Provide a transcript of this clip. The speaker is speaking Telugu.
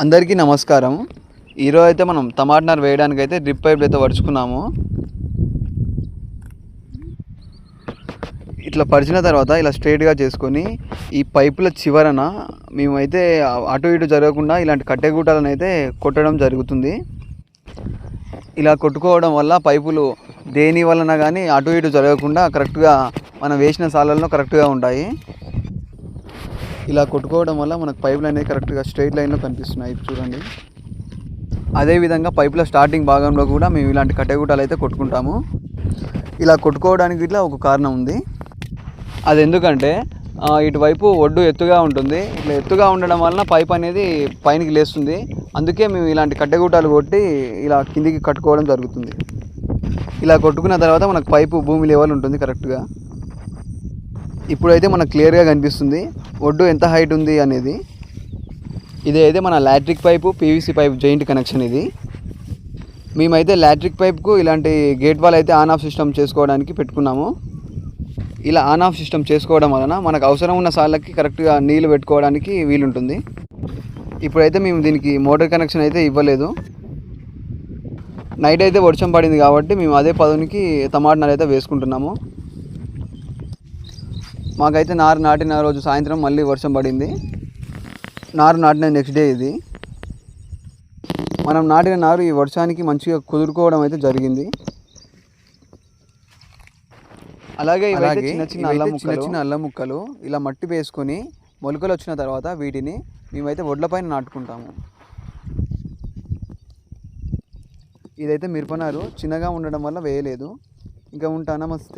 అందరికీ నమస్కారం. ఈరోజు అయితే మనం టమాటనర్ వేయడానికి అయితే డ్రిప్ పైపులు అయితే పరుచుకున్నాము ఇట్లా పరిచిన తర్వాత ఇలా స్ట్రైట్గా చేసుకొని ఈ పైపుల చివరన మేమైతే అటు ఇటు జరగకుండా ఇలాంటి కట్టెగూటాలను అయితే కొట్టడం జరుగుతుంది. ఇలా కొట్టుకోవడం వల్ల పైపులు దేని వలన కానీ అటు ఇటు జరగకుండా కరెక్ట్గా మనం వేసిన సాలల్లో కరెక్ట్గా ఉంటాయి. ఇలా కొట్టుకోవడం వల్ల మనకు పైపులు అనేవి కరెక్ట్గా స్ట్రైట్ లైన్లో కనిపిస్తున్నాయి. చూడండి. అదేవిధంగా పైపుల స్టార్టింగ్ భాగంలో కూడా మేము ఇలాంటి కట్టెగుట్టాలు అయితే కొట్టుకుంటాము. ఇలా కొట్టుకోవడానికి ఇట్లా ఒక కారణం ఉంది. అది ఎందుకంటే ఇటువైపు ఒడ్డు ఎత్తుగా ఉంటుంది. ఇట్లా ఎత్తుగా ఉండడం వలన పైప్ అనేది పైనకి లేస్తుంది. అందుకే మేము ఇలాంటి కట్టెగుట్టాలు కొట్టి ఇలా కిందికి కట్టుకోవడం జరుగుతుంది. ఇలా కొట్టుకున్న తర్వాత మనకు పైపు భూమి లెవెల్ ఉంటుంది కరెక్ట్గా ఇప్పుడైతే మనకు క్లియర్గా కనిపిస్తుంది ఒడ్డు ఎంత హైట్ ఉంది అనేది. ఇది అయితే మన latrine pipe PVC pipe joint connection ఇది. మేమైతే లాట్రిక్ పైప్కు ఇలాంటి గేట్ వాల్ అయితే ఆన్ ఆఫ్ సిస్టమ్ చేసుకోవడానికి పెట్టుకున్నాము. ఇలా ఆన్ ఆఫ్ సిస్టమ్ చేసుకోవడం వలన మనకు అవసరం ఉన్న సార్లకి కరెక్ట్గా నీళ్ళు పెట్టుకోవడానికి వీలుంటుంది. ఇప్పుడైతే మేము దీనికి మోటార్ కనెక్షన్ అయితే ఇవ్వలేదు. నైట్ అయితే వర్షం పడింది కాబట్టి మేము అదే పదునికి టమాటా అయితే వేసుకుంటున్నాము. మాకైతే నారు నాటిన రోజు సాయంత్రం మళ్ళీ వర్షం పడింది. నారు నాటిన నెక్స్ట్ డే ఇది. మనం నాటిన నారు ఈ వర్షానికి మంచిగా కుదురుకోవడం అయితే జరిగింది. అలాగే ఇవైతే చిన్న చిన్న అల్లం చిన్న చిన్న అల్లం ముక్కలు ఇలా మట్టి వేసుకొని మొలకలు వచ్చిన తర్వాత వీటిని మేమైతే ఒడ్లపైన నాటుకుంటాము. ఇదైతే మిరపనారు చిన్నగా ఉండడం వల్ల వేయలేదు. ఇంకా ఉంటా నమస్తే.